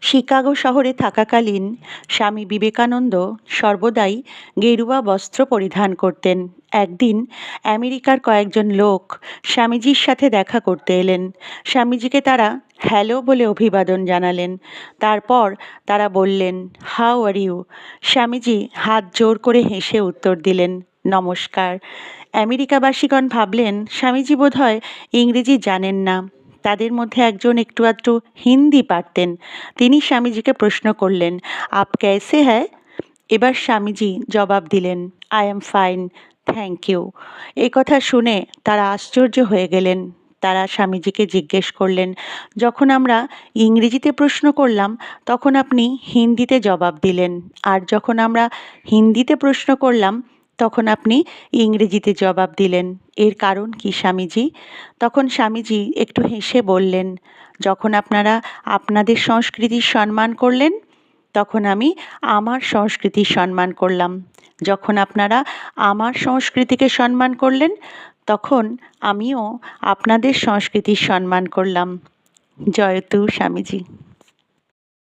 Chicago শহরে থাকাকালীন স্বামী বিবেকানন্দ সর্বদাই গেরুয়া বস্ত্র পরিধান করতেন। একদিন আমেরিকার কয়েকজন লোক স্বামীজির সাথে দেখা করতে এলেন। স্বামীজিকে তারা হ্যালো বলে অভিবাদন জানালেন। তারপর তারা বললেন, হাউ আর ইউ? স্বামীজি হাত জোর করে হেসে উত্তর দিলেন, নমস্কার। আমেরিকাবাসীগণ ভাবলেন, স্বামীজি বোধহয় ইংরেজি জানেন না। তাদের মধ্যে একজন একটু আধটু হিন্দি পারতেন। তিনি স্বামীজিকে প্রশ্ন করলেন, আপ ক্যাসে হ্যায়? এবার স্বামীজি জবাব দিলেন, I am fine, thank you. এই কথা শুনে তারা আশ্চর্য হয়ে গেলেন। তারা স্বামীজিকে জিজ্ঞেস করলেন, যখন আমরা ইংরেজিতে প্রশ্ন করলাম, তখন আপনি হিন্দিতে জবাব দিলেন। আর যখন আমরা হিন্দিতে প্রশ্ন করলাম তখন আপনি ইংরেজিতে জবাব দিলেন, এর কারণ কি স্বামীজি? তখন স্বামীজি একটু হেসে বললেন, যখন আপনারা আপনাদের সংস্কৃতির সম্মান করলেন, তখন আমি আমার সংস্কৃতির সম্মান করলাম। যখন আপনারা আমার সংস্কৃতিকে সম্মান করলেন, তখন আমিও আপনাদের সংস্কৃতির সম্মান করলাম। জয়তু স্বামীজি।